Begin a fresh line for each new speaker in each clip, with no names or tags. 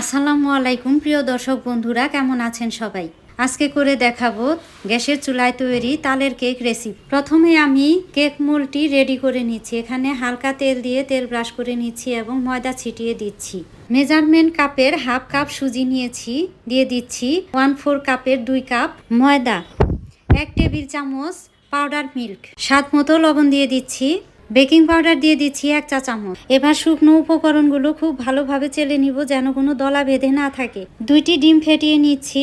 আসসালামু আলাইকুম, প্রিয় দর্শক বন্ধুরা, কেমন আছেন সবাই? আজকে করে দেখাবো গ্যাসের চুলায় তৈরি তালের কেক রেসিপি প্রথমে আমি কেক মোলটি রেডি করে নিচ্ছি। এখানে হালকা তেল দিয়ে তেল ব্রাশ করে নিচ্ছি এবং ময়দা ছিটিয়ে দিচ্ছি। মেজারমেন্ট কাপের হাফ কাপ সুজি নিয়েছি, দিয়ে দিচ্ছি ওয়ান ফোর কাপের দুই কাপ ময়দা, এক টেবিল চামচ পাউডার মিল্ক স্বাদ মতো লবণ দিয়ে দিচ্ছি। বেকিং পাউডার দিয়ে দিচ্ছি এক চা চামচ। এবার শুকনো উপকরণগুলো খুব ভালোভাবে চেলে নিব যেন কোনো দলা বেঁধে না থাকে। দুইটি ডিম ফেটিয়ে নিচ্ছি।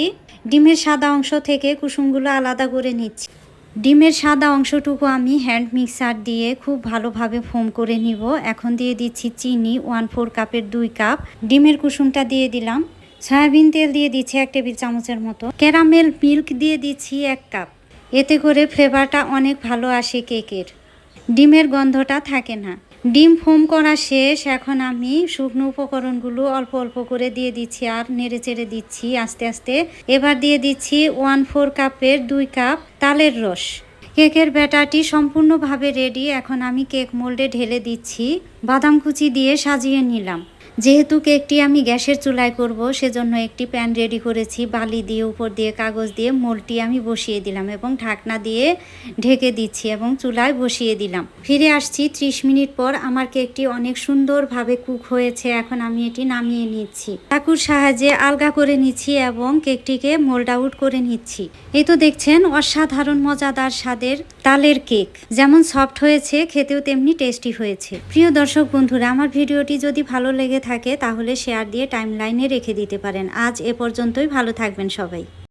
ডিমের সাদা অংশ থেকে কুসুমগুলো আলাদা করে নিচ্ছি। ডিমের সাদা অংশটুকু আমি হ্যান্ড মিক্সার দিয়ে খুব ভালোভাবে ফোম করে নিব। এখন দিয়ে দিচ্ছি চিনি, ওয়ান ফোর কাপের দুই কাপ। ডিমের কুসুমটা দিয়ে দিলাম। সয়াবিন তেল দিয়ে দিচ্ছি এক টেবিল চামচের মতো। ক্যারামেল মিল্ক দিয়ে দিচ্ছি এক কাপ। এতে করে ফ্লেভারটা অনেক ভালো আসে কেকের। ডিমের গন্ধটা থাকে না। ডিম ফোম করা শেষ, এখন আমি শুকনো উপকরণগুলো অল্প অল্প করে দিয়ে দিচ্ছি আর নেড়ে চেড়ে দিচ্ছি আস্তে আস্তে। এবার দিয়ে দিচ্ছি ওয়ান ফোর কাপের দুই কাপ তালের রস। কেকের ব্যাটারটি সম্পূর্ণভাবে রেডি, এখন আমি কেক মোল্ডে ঢেলে দিচ্ছি। বাদাম কুচি দিয়ে সাজিয়ে নিলাম। যেহেতু কেকটি আমি গ্যাসের চুলায় করব, সেজন্য একটি প্যান রেডি করেছি, বালি দিয়ে, উপর দিয়ে, কাগজ দিয়ে, মোলটি আমি বসিয়ে দিলাম এবং ঢাকনা দিয়ে ঢেকে দিচ্ছি এবং চুলায় বসিয়ে দিলাম। ফিরে আসছি 30 মিনিট পর, আমার কেকটি অনেক সুন্দরভাবে কুক হয়েছে, এখন আমি এটি নামিয়ে নিচ্ছি। চাকুর সাহায্যে আলগা করে নিচ্ছি এবং কেকটিকে মোল্ড আউট করে নিচ্ছি। এই তো দেখছেন, অসাধারণ মজাদার স্বাদের তালের কেক। যেমন সফট হয়েছে, খেতেও তেমনি টেস্টি হয়েছে। প্রিয় দর্শক বন্ধুরা, আমার ভিডিওটি যদি ভালো লেগে থাকে তাহলে শেয়ার দিয়ে টাইমলাইনে রেখে দিতে পারেন। আজ এ পর্যন্তই ভালো থাকবেন সবাই।